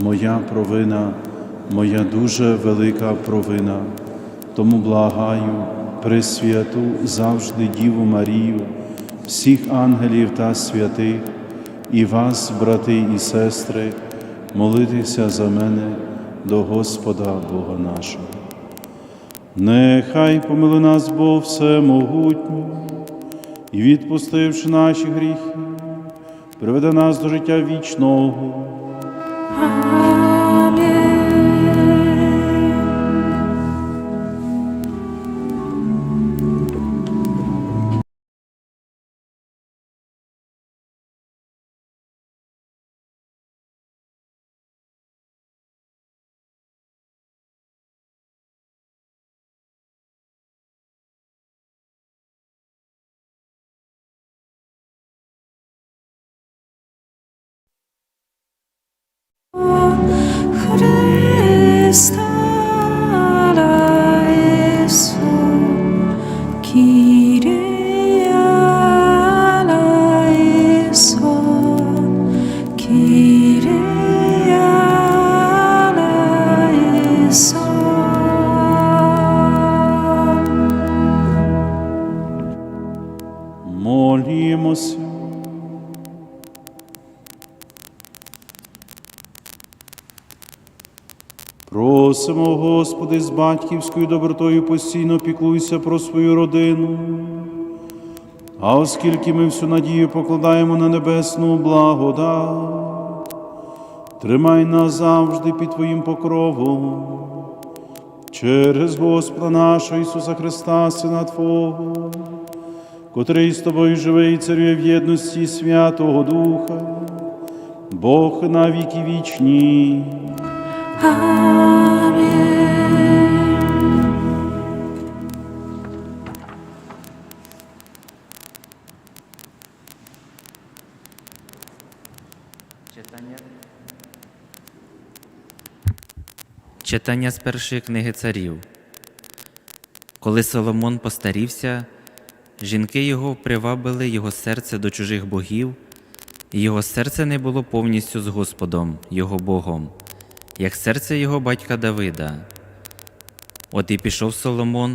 Моя провина, моя дуже велика провина. Тому благаю Пресвяту завжди Діву Марію, всіх ангелів та святих, і вас, брати і сестри, молитися за мене до Господа Бога нашого. Нехай помили нас Бог Всемогутній, і відпустивши наші гріхи, приведе нас до життя вічного. Молімося. Просимо, Господи, з батьківською добротою постійно піклуйся про свою родину. А оскільки ми всю надію покладаємо на небесну благодать, тримай нас завжди під Твоїм покровом. Через Господа нашого Ісуса Христа, Сина Твого, котрий з тобою живе і царює в єдності Святого Духа, Бог на віки вічні. Читання. Читання з першої книги царів. Коли Соломон постарівся, жінки його привабили його серце до чужих богів, і його серце не було повністю з Господом, його Богом, як серце його батька Давида. От і пішов Соломон